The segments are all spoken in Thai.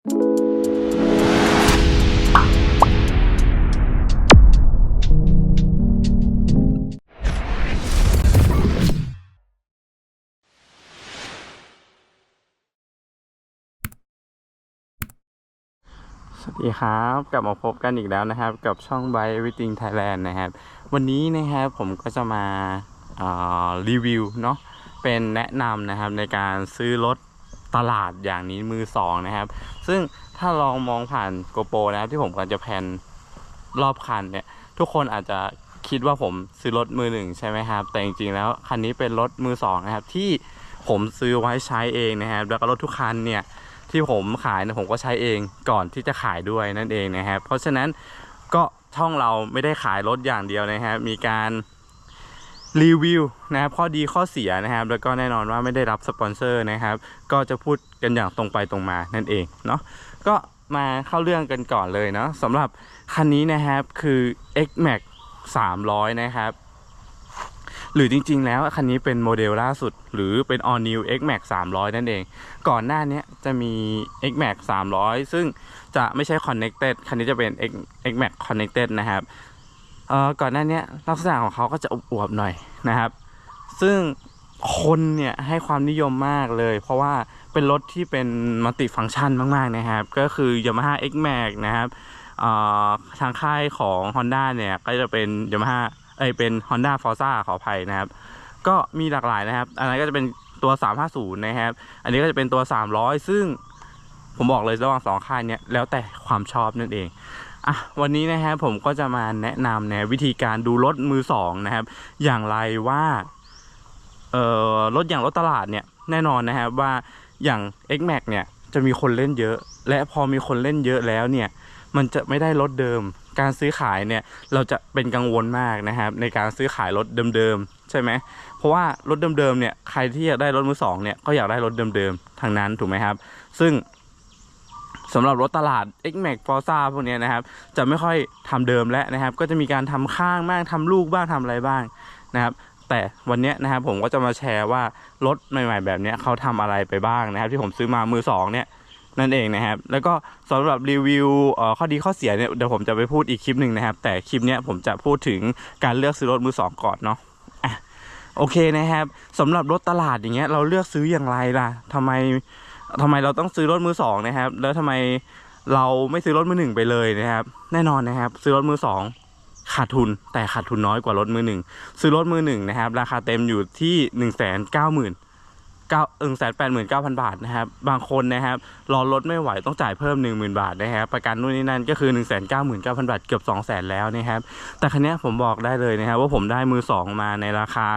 สวัสดีครับ กลับมาพบกันอีกแล้วนะครับ กับช่อง By Everything Thailand นะครับ วันนี้นะครับผมก็จะมารีวิวเนาะเป็นแนะนำนะครับในการซื้อรถ ตลาดอย่างนี้มือสองนะครับ ซึ่งถ้าลองมองผ่านโกโปรนะครับ ที่ผมกำลังจะแพนรอบคันเนี่ย ทุกคนอาจจะคิดว่าผมซื้อรถมือหนึ่งใช่ไหมครับ แต่จริงๆแล้วคันนี้เป็นรถมือสองนะครับ ที่ผมซื้อไว้ใช้เองนะครับ แล้วก็รถทุกคันเนี่ยที่ผมขายนี่ยผมก็ใช้เองก่อนที่จะขายด้วยนั่นเองนะครับ เพราะฉะนั้นก็ช่องเราไม่ได้ขายรถอย่างเดียวนะครับมีการ รีวิวนะครับข้อดีข้อเสียนะครับ แล้วก็แน่นอนว่าไม่ได้รับสปอนเซอร์นะครับ ก็จะพูดกันอย่างตรงไปตรงมานั่นเองเนาะก็มาเข้าเรื่องกันก่อนเลยเนาะสำหรับคันนี้นะครับคือ X Max 300 นะครับ หรือจริง ๆ แล้วคันนี้เป็นโมเดลล่าสุด หรือเป็น All New X Max 300 นั่นเอง ก่อนหน้านี้จะมี X Max 300 ซึ่งจะไม่ใช่ Connected คันนี้จะเป็น X X Max Connected นะครับ เอ่อก่อนหน้านี้ลักษณะของเขาก็จะอวบๆหน่อยนะครับ ซึ่งคนเนี่ยให้ความนิยมมากเลย เพราะว่าเป็นรถที่เป็นมัลติฟัง c t ชันมากๆนะครับ ก็คือ Yamaha X Max นะครับทางค่ายของ Honda เนี่ยก็จะเป็น Yamaha เอ้ยเป็น Honda Forza ขออภัยนะครับ ก็มีหลากหลายนะครับ อันนั้นก็จะเป็นตัว 350 นะครับ อันนี้ก็จะเป็นตัว 300 ซึ่งผมบอกเลยระหว่างสองค่ายเนี่ยแล้วแต่ความชอบนั่นเอง อะวันนี้นะครับผมก็จะมาแนะนำนะวิธีการดูรถมือสองนะครับ อย่างไรว่าเอ่อรถอย่างรถตลาดเนี่ยแน่นอนนะครับว่าอย่าง X Max เนี่ยจะมีคนเล่นเยอะ และพอมีคนเล่นเยอะแล้วเนี่ย มันจะไม่ได้รถเดิม การซื้อขายเนี่ยเราจะเป็นกังวลมากนะครับ ในการซื้อขายรถเดิมๆใช่ไหมเพราะว่ารถเดิมๆเนี่ยใครที่อยากได้รถมือสองเนี่ยก็อยากได้รถเดิมๆทางนั้นถูกไหมครับ ซึ่ง สำหรับรถตลาด X Max Forza พวกนี้นะครับ จะไม่ค่อยทำเดิมแล้วนะครับ ก็จะมีการทำข้างบ้างทำลูกบ้างทำอะไรบ้างนะครับ แต่วันนี้นะครับผมก็จะมาแชร์ว่ารถใหม่ ๆ แบบนี้เขาทำอะไรไปบ้างนะครับ ที่ผมซื้อมามือสองเนี่ยนั่นเองนะครับ แล้วก็สำหรับรีวิวข้อดีข้อเสียเนี่ยเดี๋ยวผมจะไปพูดอีกคลิปหนึ่งนะครับ แต่คลิปเนี้ยผมจะพูดถึงการเลือกซื้อรถมือสองก่อนเนาะอะโอเคนะครับสำหรับรถตลาดอย่างเงี้ยเราเลือกซื้ออย่างไรล่ะทำไม ทำไมเราต้องซื้อรถมือสองนะครับ แล้วทำไมเราไม่ซื้อรถมือหนึ่งไปเลยนะครับ แน่นอนนะครับ ซื้อรถมือสองขาดทุนแต่ขาดทุนน้อยกว่ารถมือหนึ่งซื้อรถมือหนึ่งนะครับ ราคาเต็มอยู่ที่หนึ่งแสนเก้าหมื่นเก้าเอิงแสนแปดหมื่นเก้าพันบาทนะครับ บางคนนะครับรอรถไม่ไหวต้องจ่ายเพิ่มหนึ่งหมื่นบาทนะครับ ประกันนู่นนี่นั่นก็คือหนึ่งแสนเก้าหมื่นเก้าพันบาทเกือบสองแสนแล้วนะครับ แต่คันนี้ผมบอกได้เลยนะครับ ว่าผมได้มือสองมาในราคา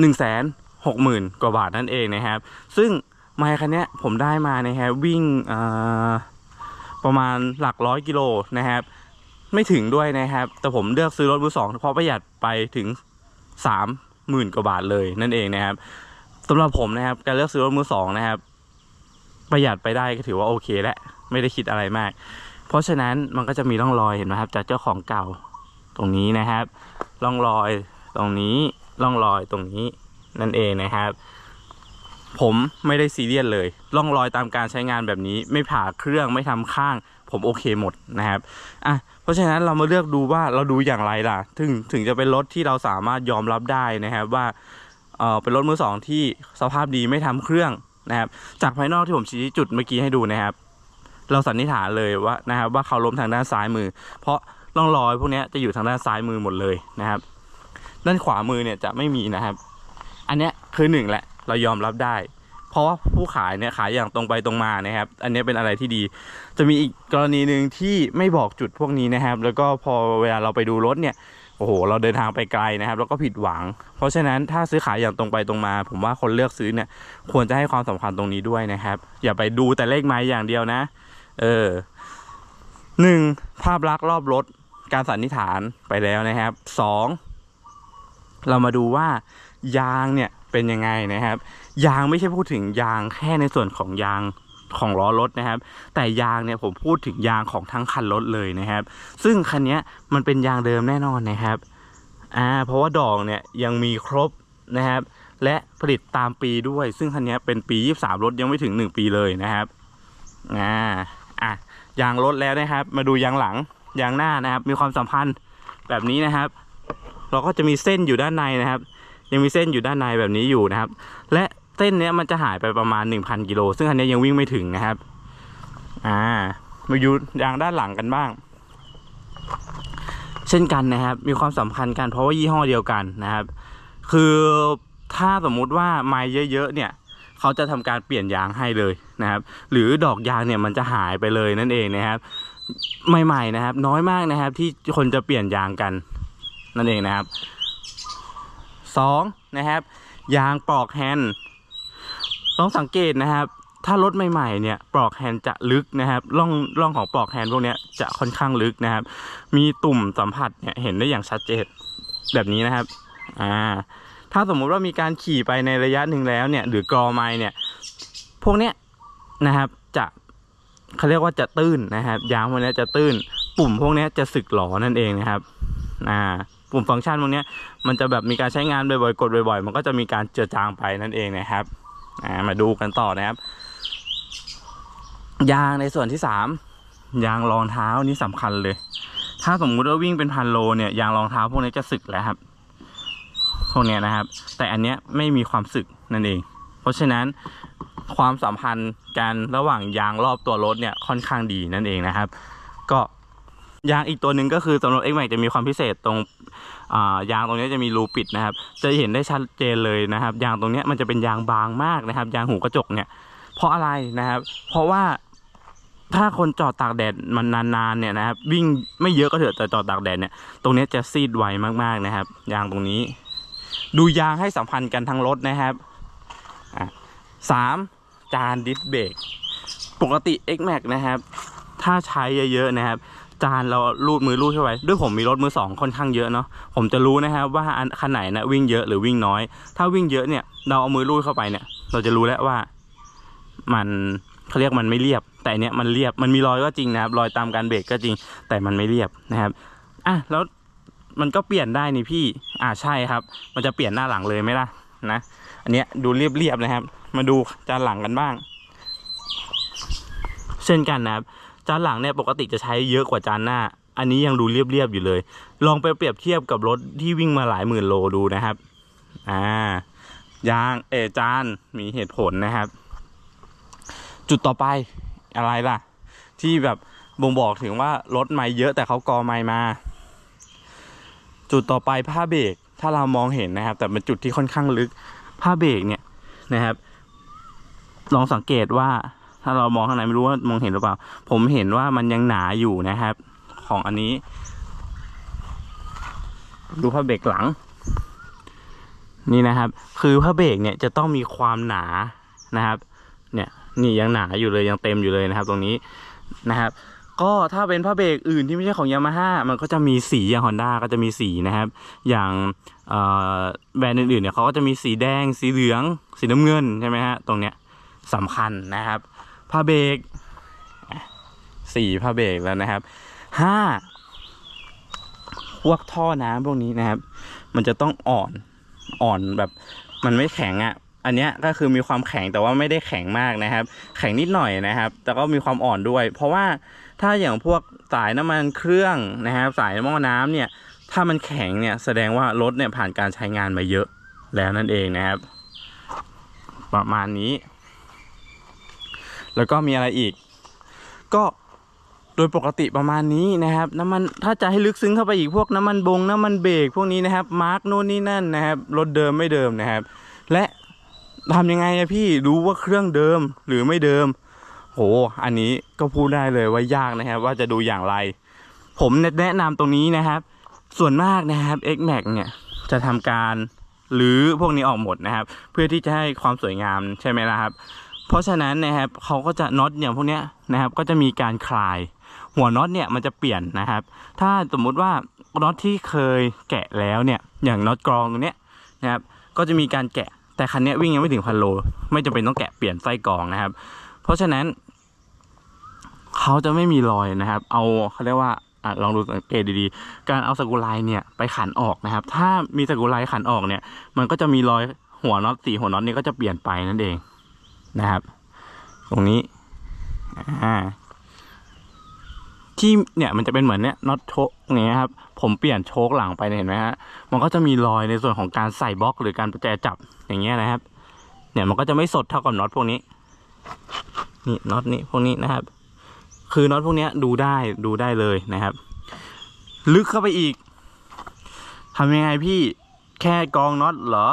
หนึ่งแสนหกหมื่นกว่าบาทนั่นเองนะครับ ซึ่ง ไมค์คันนี้ผมได้มานะครับวิ่งประมาณหลักร้อยกิโลนะครับ ไม่ถึงด้วยนะครับ แต่ผมเลือกซื้อรถมือสองเพราะประหยัดไปถึงสามหมื่นกว่าบาทเลยนั่นเองนะครับสำหรับผมนะครับ การเลือกซื้อรถมือสองนะครับ ประหยัดไปได้ก็ถือว่าโอเคและไม่ได้คิดอะไรมาก เพราะฉะนั้นมันก็จะมีร่องรอยเห็นไหมครับ จากเจ้าของเก่าตรงนี้นะครับร่องรอยตรงนี้ร่องรอยตรงนี้นั่นเองนะครับ ผมไม่ได้ซีเรียสเลยร่องรอยตามการใช้งานแบบนี้ ไม่ผ่าเครื่องไม่ทำข้าง ผมโอเคหมดนะครับอะเพราะฉะนั้นเรามาเลือกดูว่าเราดูอย่างไรล่ะ ถึงถึงจะเป็นรถที่เราสามารถยอมรับได้นะครับว่าเอ่อเป็นรถมือสองที่สภาพดีไม่ทำเครื่องนะครับจากภายนอกที่ผมชี้จุดเมื่อกี้ให้ดูนะครับ เราสันนิษฐานเลยว่านะครับว่าเขาล้มทางด้านซ้ายมือ เพราะร่องรอยพวกนี้จะอยู่ทางด้านซ้ายมือหมดเลยนะครับ ด้านขวามือเนี่ยจะไม่มีนะครับ อันนี้คือหนึ่งแหละ เรายอมรับได้ เพราะว่าผู้ขายเนี่ยขายอย่างตรงไปตรงมานะครับ อันนี้เป็นอะไรที่ดี จะมีอีกกรณีหนึ่งที่ไม่บอกจุดพวกนี้นะครับ แล้วก็พอเวลาเราไปดูรถเนี่ยโอ้โห เราเดินทางไปไกลนะครับ แล้วก็ผิดหวัง เพราะฉะนั้นถ้าซื้อขายอย่างตรงไปตรงมา ผมว่าคนเลือกซื้อเนี่ยควรจะให้ความสำคัญตรงนี้ด้วยนะครับ อย่าไปดูแต่เลขไม้อย่างเดียวนะ เออหนึ่งภาพลักษณ์รอบรถการสันนิษฐานไปแล้วนะครับสองเรามาดูว่ายางเนี่ย เป็นยังไงนะครับ ยางไม่ใช่พูดถึงยางแค่ในส่วนของยางของล้อรถนะครับ แต่ยางเนี่ยผมพูดถึงยางของทั้งคันรถเลยนะครับ ซึ่งคันนี้มันเป็นยางเดิมแน่นอนนะครับอ่าเพราะว่าดอกเนี่ยยังมีครบนะครับ และผลิตตามปีด้วย ซึ่งคันนี้เป็นปี 23 รถยังไม่ถึง 1 ปีเลยนะครับอ่าอะยางรถแล้วนะครับ มาดูยางหลังยางหน้านะครับ มีความสัมพันธ์แบบนี้นะครับ เราก็จะมีเส้นอยู่ด้านในนะครับ ยังมีเส้นอยู่ด้านในแบบนี้อยู่นะครับ และเส้นเนี้ยมันจะหายไปประมาณ 1,000กิโลซึ่งอันนี้ยังวิ่งไม่ถึงนะครับ อ่า มาดูยางด้านหลังกันบ้าง เช่นกันนะครับ มีความสำคัญกันเพราะว่ายี่ห้อเดียวกันนะครับ คือถ้าสมมุติว่าไม้เยอะๆเนี่ยเขาจะทำการเปลี่ยนยางให้เลยนะครับ หรือดอกยางเนี่ยมันจะหายไปเลยนั่นเองนะครับใหม่ๆนะครับ น้อยมากนะครับ ที่คนจะเปลี่ยนยางกันนั่นเองนะครับ สองนะครับ ยางปลอกแฮนด์ต้องสังเกตนะครับ ถ้ารถใหม่ๆเนี่ยปลอกแฮนด์จะลึกนะครับร่องร่องของปลอกแฮนด์พวกนี้จะค่อนข้างลึกนะครับ มีตุ่มสัมผัสเนี่ยเห็นได้อย่างชัดเจนแบบนี้นะครับอ่าถ้าสมมุติว่ามีการขี่ไปในระยะหนึ่งแล้วเนี่ย หรือกรอไม้เนี่ย พวกเนี้ยนะครับจะเขาเรียกว่าจะตื้นนะครับยางพวกนี้จะตื้น ปุ่มพวกนี้จะสึกหลอนั่นเองนะครับอ่า ปุ่มฟังก์ชันพวกนี้มันจะแบบมีการใช้งานบ่อยๆกดบ่อยๆ มันก็จะมีการเจือจางไปนั่นเองนะครับมาดูกันต่อนะครับ ยางในส่วนที่สามยางรองเท้านี่สำคัญเลย ถ้าสมมุติว่าวิ่งเป็นพันโลเนี่ยยางรองเท้าพวกนี้จะสึกแล้วครับพวกนี้นะครับ แต่อันเนี้ยไม่มีความสึกนั่นเอง เพราะฉะนั้นความสัมพันธ์กันระหว่างยางรอบตัวรถเนี่ยค่อนข้างดีนั่นเองนะครับ ก็ ยางอีกตัวหนึ่งก็คือสำหรับ X Max จะมีความพิเศษตรงยางตรงนี้จะมีรูปิดนะครับ จะเห็นได้ชัดเจนเลยนะครับ ยางตรงนี้มันจะเป็นยางบางมากนะครับ ยางหูกระจกเนี่ย เพราะอะไรนะครับ เพราะว่าถ้าคนจอดตากแดดมันนานๆเนี่ยนะครับ วิ่งไม่เยอะก็เถอะแต่จอดตากแดดเนี่ย ตรงนี้จะซีดไวมากๆนะครับ ยางตรงนี้ ดูยางให้สัมพันธ์กันทั้งรถนะครับสามจานดิสเบรกปกติ X Max นะครับ ถ้าใช้เยอะๆนะครับ จานเราลูดมือลูดเข้าไปด้วยผมมีรถมือสองค่อนข้างเยอะเนาะผมจะรู้นะครับว่าคันไหนนะวิ่งเยอะหรือวิ่งน้อย ถ้าวิ่งเยอะเนี่ย เราเอามือลูดเข้าไปเนี่ย เราจะรู้แล้วว่า มันเขาเรียกมันไม่เรียบ แต่เนี้ยมันเรียบมันมีรอยก็จริงนะครับรอยตามการเบรกก็จริง แต่มันไม่เรียบนะครับอะแล้วมันก็เปลี่ยนได้นี่พี่ อ่าใช่ครับ มันจะเปลี่ยนหน้าหลังเลยไหมล่ะนะ อันเนี้ยดูเรียบๆนะครับ มาดูจานหลังกันบ้าง เช่นกันนะครับ จานหลังเนี่ยปกติจะใช้เยอะกว่าจานหน้า อันนี้ยังดูเรียบๆอยู่เลย ลองไปเปรียบเทียบกับรถที่วิ่งมาหลายหมื่นโลดูนะครับ อ่ายางเอจานมีเหตุผลนะครับ จุดต่อไปอะไรล่ะ ที่แบบบ่งบอกถึงว่ารถไม่เยอะแต่เขากอไม่มา จุดต่อไปผ้าเบรกถ้าเรามองเห็นนะครับ แต่เป็นจุดที่ค่อนข้างลึกผ้าเบรกเนี่ยนะครับ ลองสังเกตว่า ถ้าเรามองข้างในไม่รู้ว่ามองเห็นหรือเปล่า ผมเห็นว่ามันยังหนาอยู่นะครับ ของอันนี้ ดูผ้าเบรกหลัง นี่นะครับ คือผ้าเบรกเนี่ยจะต้องมีความหนานะครับ เนี่ยนี่ยังหนาอยู่เลยยังเต็มอยู่เลยนะครับ ตรงนี้นะครับ ก็ถ้าเป็นผ้าเบรกอื่นที่ไม่ใช่ของยามาฮ่ามันก็จะมีสีอย่างฮอนด้าก็จะมีสีนะครับ อย่างแบรนด์อื่นๆเนี่ยเขาก็จะมีสีแดง สีเหลือง สีน้ำเงินใช่ไหมฮะตรงเนี้ยสำคัญนะครับ ผ้าเบรกสี่ผ้าเบรกแล้วนะครับห้าพวกท่อน้ำพวกนี้นะครับ มันจะต้องอ่อนอ่อนแบบ มันไม่แข็งอะ่ะ อันเนี้ยก็คือมีความแข็งแต่ว่าไม่ได้แข็งมากนะครับ แข็งนิดหน่อยนะครับ แต่ก็มีความอ่อนด้วย เพราะว่าถ้าอย่างพวกสายน้ำมันเครื่องนะครับ สายหม้อน้ำเนี่ย ถ้ามันแข็งเนี่ยแสดงว่ารถเนี่ยผ่านการใช้งานมาเยอะแล้วนั่นเองนะครับ ประมาณนี้ แล้วก็มีอะไรอีก ก็โดยปกติประมาณนี้นะครับ น้ำมันถ้าจะให้ลึกซึ้งเข้าไปอีกพวกน้ำมันบงน้ำมันเบรกพวกนี้นะครับมาร์กโน่นนี่นั่นนะครับรถเดิมไม่เดิมนะครับ และทำยังไงอะพี่รู้ว่าเครื่องเดิมหรือไม่เดิม โห อันนี้ก็พูดได้เลยว่ายากนะครับ ว่าจะดูอย่างไร ผมแนะนำตรงนี้นะครับ ส่วนมากนะครับ X Max เนี่ยจะทำการหรือพวกนี้ออกหมดนะครับ เพื่อที่จะให้ความสวยงามใช่ไหมล่ะครับ เพราะฉะนั้นนะครับเขาก็จะน็อตอย่างพวกเนี้ยนะครับ ก็จะมีการคลาย หัวน็อตเนี่ยมันจะเปลี่ยนนะครับ ถ้าสมมุติว่าน็อตที่เคยแกะแล้วเนี่ยอย่างน็อตกรองตรงเนี้ยนะครับก็จะมีการแกะแต่คันนี้วิ่งยังไม่ถึงพันโล ไม่จำเป็นต้องแกะเปลี่ยนไส้กรองนะครับ เพราะฉะนั้นเขาจะไม่มีรอยนะครับ เอาเขาเรียกว่าอลองดูสังเกตดีๆ การเอาสกรูไลเนี่ยไปขันออกนะครับ ถ้ามีสกรูไลขันออกเนี่ย มันก็จะมีรอยหัวน็อตสีหัวน็อตนี่ก็จะเปลี่ยนไปนั่นเอง นะครับ ตรงนี้อ่าที่เนี่ยมันจะเป็นเหมือนเนี่ยน็อตโชกอย่างเงี้ยครับผมเปลี่ยนโชคหลังไปเห็นไหมฮะมันก็จะมีรอยในส่วนของการใส่บล็อกหรือการประแจจับอย่างเงี้ยนะครับ เนี่ยมันก็จะไม่สดเท่ากับน็อตพวกนี้นี่น็อตนี้พวกนี้นะครับ คือน็อตพวกเนี้ยดูได้ดูได้เลยนะครับ ลึกเข้าไปอีกทำยังไงพี่แค่กองน็อตเหรอ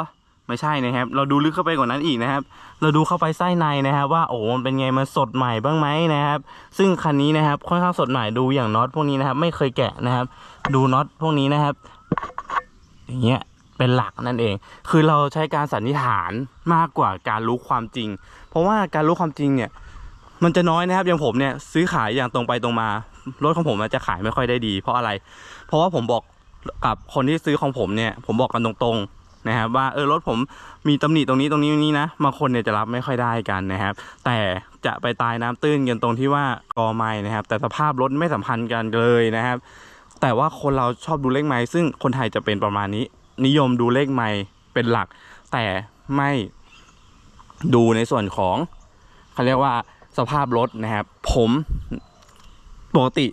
ไม่ใช่นะครับ เราดูลึกเข้าไปกว่านั้นอีกนะครับ เราดูเข้าไปไส้ในนะครับว่าโอ้มันเป็นไงมันสดใหม่บ้างไหมนะครับ ซึ่งคันนี้นะครับค่อนข้างสดใหม่ดูอย่างน็อตพวกนี้นะครับ ไม่เคยแกะนะครับ ดูน็อตพวกนี้นะครับ อย่างเงี้ยเป็นหลักนั่นเอง คือเราใช้การสันนิษฐานมากกว่าการรู้ความจริง เพราะว่าการรู้ความจริงเนี่ย มันจะน้อยนะครับ อย่างผมเนี่ยซื้อขายอย่างตรงไปตรงมารถของผมอาจจะขายไม่ค่อยได้ดี เพราะอะไร เพราะว่าผมบอกกับคนที่ซื้อของผมเนี่ย ผมบอกกันตรงๆ นะครับว่าเออรถผมมีตำหนิตรงนี้ตรงนี้ตรงนี้นะบางคนเนี่ยจะรับไม่ค่อยได้กันนะครับ แต่จะไปตายน้ำตื้นกันตรงที่ว่ากอไม้นะครับ แต่สภาพรถไม่สัมพันธ์กันเลยนะครับ แต่ว่าคนเราชอบดูเลขไม้ซึ่งคนไทยจะเป็นประมาณนี้ นิยมดูเลขไม้เป็นหลัก แต่ไม่ดูในส่วนของเขาเรียกว่าสภาพรถนะครับ ผมปกติ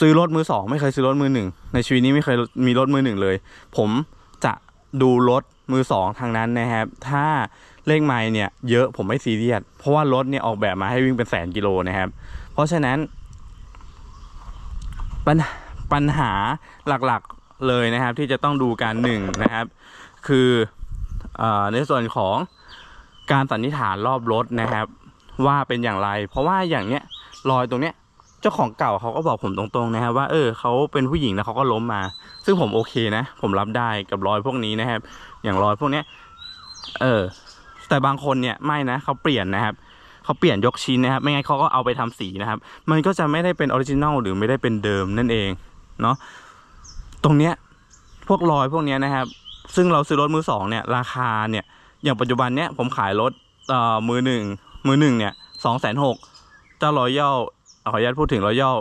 ซื้อรถมือสองไม่เคยซื้อรถมือหนึ่งในชีวิตนี้ไม่เคยมีรถมือหนึ่งเลย ผม ดูรถมือสองทางนั้นนะครับ ถ้าเลขไม้เนี่ยเยอะผมไม่ซีเรียส เพราะว่ารถเนี่ยออกแบบมาให้วิ่งเป็นแสนกิโลนะครับ เพราะฉะนั้น ปัญปัญหาหลักๆเลยนะครับ ที่จะต้องดูการหนึ่งนะครับ คือเออในส่วนของการสันนิษฐานรอบรถนะครับ ว่าเป็นอย่างไร เพราะว่าอย่างเนี้ยรอยตรงเนี้ย เจ้าของเก่าเขาก็บอกผมตรงๆนะครับว่าเออเขาเป็นผู้หญิงแล้วเขาก็ล้มมา ซึ่งผมโอเคนะ ผมรับได้กับรอยพวกนี้นะครับ อย่างรอยพวกเนี้ยเออ แต่บางคนเนี่ยไม่นะเขาเปลี่ยนนะครับเขาเปลี่ยนยกชิ้นนะครับ ไม่งั้นเขาก็เอาไปทำสีนะครับ มันก็จะไม่ได้เป็นออริจินัลหรือไม่ได้เป็นเดิมนั่นเองเนาะตรงเนี้ยพวกรอยพวกเนี้ยนะครับ ซึ่งเราซื้อรถมือสองเนี่ยราคาเนี่ยอย่างปัจจุบันเนี้ยผมขายรถเอ่อมือหนึ่งมือหนึ่งเนี่ยสองแสนหกเจ้ารอยัล ขออนุญาตพูดถึงรอยัล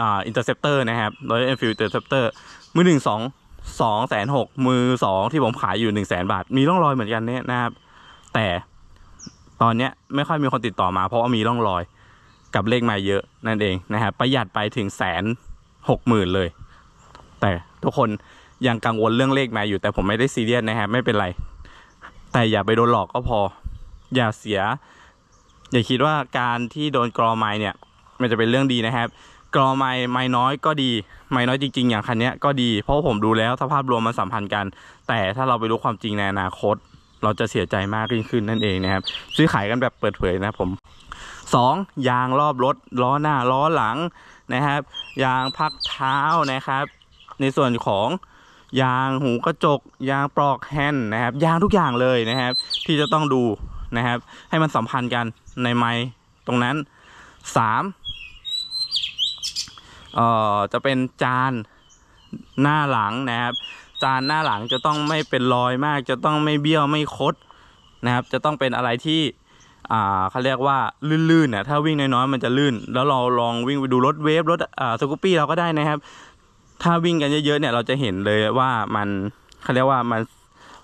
อ่าอินเตอร์เซปเตอร์นะครับรอยัลเอ็นฟิลอินเตอร์เซปเตอร์มือหนึ่งสองสองแสนหกมือสองที่ผมขายอยู่หนึ่งแสนบาท มีร่องรอยเหมือนกันเนี่ยนะครับ แต่ตอนเนี้ยไม่ค่อยมีคนติดต่อมา เพราะว่ามีร่องรอยกับเลขมาเยอะนั่นเองนะครับประหยัดไปถึงแสนหกหมื่นเลย แต่ทุกคนยังกังวลเรื่องเลขมาอยู่ แต่ผมไม่ได้ซีเรียสนะครับไม่เป็นไร แต่อย่าไปโดนหลอกก็พอ อย่าเสีย อย่าคิดว่าการที่โดนกรอไม้เนี่ย มันจะเป็นเรื่องดีนะครับกรอไม้ไม้น้อยก็ดี ไม้น้อยจริง ๆ อย่างคันนี้ก็ดี เพราะผมดูแล้วสภาพรวมมันสัมพันธ์กัน แต่ถ้าเราไปรู้ความจริงในอนาคต เราจะเสียใจมากยิ่งขึ้นนั่นเองนะครับ ซื้อขายกันแบบเปิดเผยนะครับผมสองยางรอบรถล้อหน้าล้อหลังนะครับ ยางพักเท้านะครับ ในส่วนของยางหูกระจก ยางปลอกแฮนด์นะครับ ยางทุกอย่างเลยนะครับ ที่จะต้องดูนะครับ ให้มันสัมพันธ์กันในไม้ตรงนั้นสาม เอ่อจะเป็นจานหน้าหลังนะครับ จานหน้าหลังจะต้องไม่เป็นรอยมาก จะต้องไม่เบี้ยวไม่คดนะครับ จะต้องเป็นอะไรที่อ่าเขาเรียกว่าลื่นๆน่ะถ้าวิ่งน้อยๆมันจะลื่น แล้วเราลองวิ่งไปดูรถเวฟรถอ่าสกูปปี้เราก็ได้นะครับ ถ้าวิ่งกันเยอะๆเนี่ยเราจะเห็นเลยว่ามันเขาเรียกว่ามัน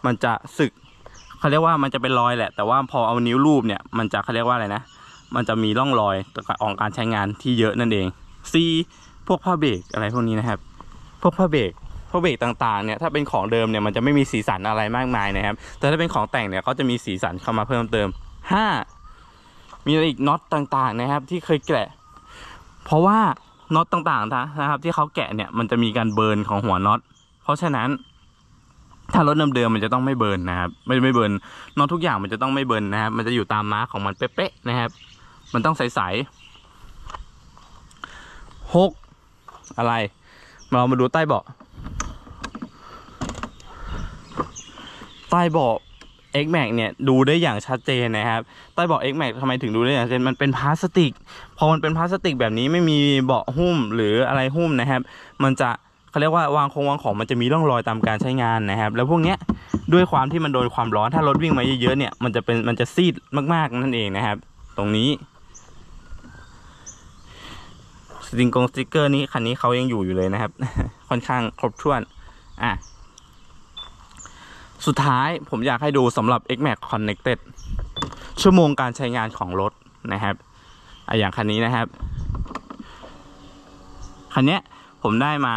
มันจะสึกเขาเรียกว่ามันจะเป็นรอยแหละ แต่ว่าพอเอานิ้วรูปเนี่ยมันจะเขาเรียกว่าอะไรนะ มันจะมีร่องรอยของการใช้งานที่เยอะนั่นเอง C พวกผ้าเบรกอะไรพวกนี้นะครับ พวกผ้าเบรกผ้าเบรกต่างๆเนี่ยถ้าเป็นของเดิมเนี่ยมันจะไม่มีสีสันอะไรมากมายนะครับ แต่ถ้าเป็นของแต่งเนี่ยเขาจะมีสีสันเข้ามาเพิ่มเติมห้ามีอะไรอีกน็อตต่างๆนะครับ ที่เคยแกะ เพราะว่าน็อตต่างๆนะครับ ที่เขาแกะเนี่ยมันจะมีการเบิร์นของหัวน็อต เพราะฉะนั้นถ้ารถเดิมๆมันจะต้องไม่เบิร์นนะครับ ไม่ไม่เบิร์นน็อตทุกอย่างมันจะต้องไม่เบิร์นนะครับ มันจะอยู่ตามมาร์กของมันเป๊ะๆนะครับ มันต้องใสๆหก อะไรเรามาดูใต้เบาะใต้เบาะ X Max เนี่ยดูได้อย่างชัดเจนนะครับ ใต้เบาะ X Max ทำไมถึงดูได้อย่างชัดเจนมันเป็นพลาสติก พอมันเป็นพลาสติกแบบนี้ไม่มีเบาะหุ้มหรืออะไรหุ้มนะครับ มันจะเขาเรียกว่าวางคงวางของมันจะมีร่องรอยตามการใช้งานนะครับ แล้วพวกเนี้ยด้วยความที่มันโดนความร้อนถ้ารถวิ่งมาเยอะๆเนี่ยมันจะเป็นมันจะซีดมากๆนั่นเองนะครับ ตรงนี้ สติงกงสติกเกอร์นี้คันนี้เขายังอยู่อยู่เลยนะครับ ค่อนข้างครบถ้วนอะสุดท้ายผมอยากให้ดูสำหรับ X Max Connected ชั่วโมงการใช้งานของรถนะครับออย่างคันนี้นะครับ คันเนี้ยผมได้มา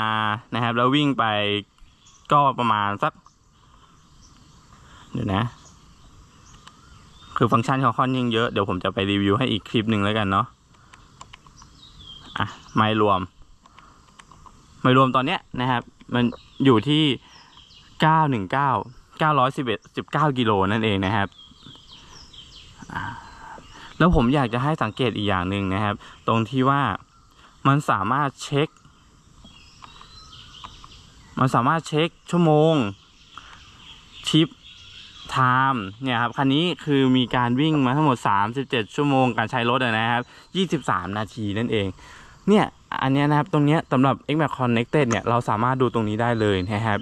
นะครับ แล้ววิ่งไปก็ประมาณสักเดี๋ยวนะ คือฟังก์ชันเขาค่อนข้างเยอะ เดี๋ยวผมจะไปรีวิวให้อีกคลิปหนึ่งแล้วกันเนาะ อะไม่รวม ไม่รวมตอนเนี้ยนะครับ มันอยู่ที่เก้าหนึ่งเก้าเก้าร้อยสิบเอ็ดสิบเก้ากิโลนั่นเองนะครับ แล้วผมอยากจะให้สังเกตอีกอย่างหนึ่งนะครับ ตรงที่ว่ามันสามารถเช็ค มันสามารถเช็คชั่วโมง ชิปไทม์เนี่ยครับคันนี้คือมีการวิ่งมาทั้งหมด 37 ชั่วโมงการใช้รถนะครับ 23 นาทีนั่นเอง เนี่ยอันนี้นะครับตรงนี้สำหรับ x m a x Connected เนี่ยเราสามารถดูตรงนี้ได้เลยนะครับ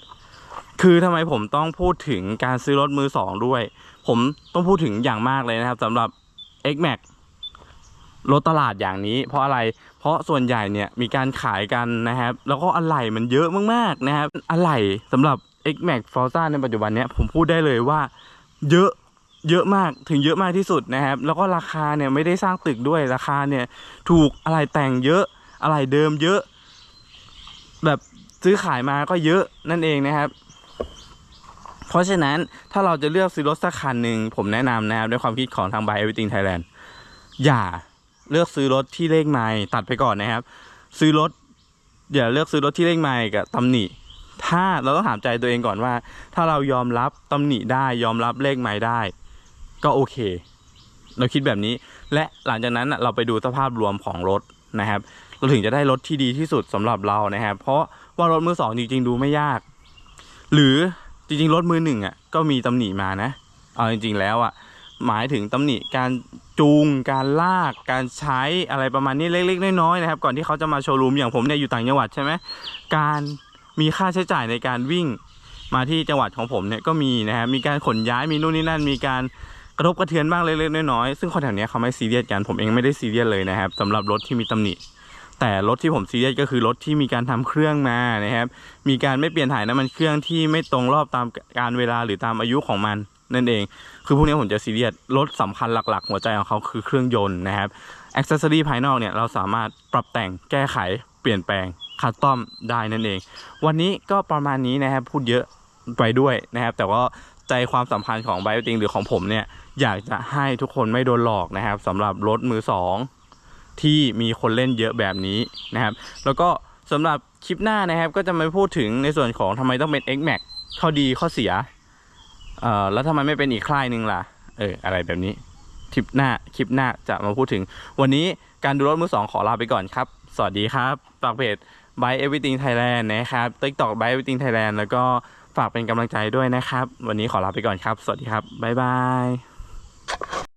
คือทำไมผมต้องพูดถึงการซื้อรถมือสองด้วย ผมต้องพูดถึงอย่างมากเลยนะครับสำหรับ x m a x รถตลาดอย่างนี้ เพราะอะไร เพราะส่วนใหญ่เนี่ยมีการขายกันนะครับ แล้วก็อะไหล่มันเยอะมากๆนะครับอะไหล่สำหรับ x m a x Forza ในปัจจุบันเนี้ยผมพูดได้เลยว่าเยอะ เยอะมากถึงเยอะมากที่สุดนะครับ แล้วก็ราคาเนี่ยไม่ได้สร้างตึกด้วยราคาเนี่ย ถูกอะไหล่แต่งเยอะอะไหล่เดิมเยอะ แบบซื้อขายมาก็เยอะนั่นเองนะครับ เพราะฉะนั้นถ้าเราจะเลือกซื้อรถสักคันหนึ่งผมแนะนำนะครับด้วยความคิดของทาง Buy Everything Thailand อย่าเลือกซื้อรถที่เลขไม่ตัดไปก่อนนะครับ ซื้อรถอย่าเลือกซื้อรถที่เลขไม่กับตำหนิถ้าเราต้องถามใจตัวเองก่อนว่า ถ้าเรายอมรับตำหนิได้ยอมรับเลขไม่ได้ ก็โอเค เราคิดแบบนี้ และหลังจากนั้นน่ะเราไปดูสภาพรวมของรถนะครับ เราถึงจะได้รถที่ดีที่สุดสำหรับเรานะครับ เพราะว่ารถมือสองจริงๆดูไม่ยาก หรือจริงๆรถมือหนึ่งอะก็มีตำหนิมานะเอาจริง ๆ แล้วอะหมายถึงตำหนิการจูง การลาก การใช้อะไรประมาณนี้เล็ก ๆ น้อยๆนะครับ ก่อนที่เขาจะมาโชว์รูมอย่างผมเนี่ยอยู่ต่างจังหวัดใช่ไหมการมีค่าใช้จ่ายในการวิ่งมาที่จังหวัดของผมเนี่ยก็มีนะครับมีการขนย้ายมีนู่นนี่นั่น มีการ กระทบกระเทือนบ้างเล็กๆน้อยๆซึ่งคนแถวนี้เขาไม่ซีเรียสกันผมเองไม่ได้ซีเรียสเลยนะครับสำหรับรถที่มีตำหนิ แต่รถที่ผมซีเรียสก็คือรถที่มีการทำเครื่องมานะครับ มีการไม่เปลี่ยนถ่ายน้ำมันเครื่องที่ไม่ตรงรอบตามการเวลาหรือตามอายุของมันนั่นเอง คือพวกนี้ผมจะซีเรียสรถสำคัญหลักๆ หัวใจของเขาคือเครื่องยนต์นะครับอ็อกเซสซอรี่ภายนอกเนี่ยเราสามารถปรับแต่งแก้ไขเปลี่ยนแปลงคัสตอมได้นั่นเอง วันนี้ก็ประมาณนี้นะครับพูดเยอะ ไปด้วยนะครับ แต่ว่าใจความสำคัญของไบโอติงหรือของผมเนี่ยอยากจะให้ทุกคนไม่โดนหลอกนะครับสำหรับรถมือสองที่มีคนเล่นเยอะแบบนี้นะครับ แล้วก็สำหรับคลิปหน้านะครับก็จะมาพูดถึงในส่วนของทำไมต้องเป็น X Max ข้อดีข้อเสียเอ่อแล้วทำไมไม่เป็นอีกค่ายหนึ่งล่ะเอออะไรแบบนี้คลิปหน้าคลิปหน้าจะมาพูดถึง วันนี้การดูรถมือสองขอลาไปก่อนครับ สวัสดีครับฝากเพจ Buy Everything Thailand นะครับ TikTok Buy Everything Thailand แล้วก็ ฝากเป็นกำลังใจด้วยนะครับ วันนี้ขอลาไปก่อนครับ สวัสดีครับ บ๊ายบาย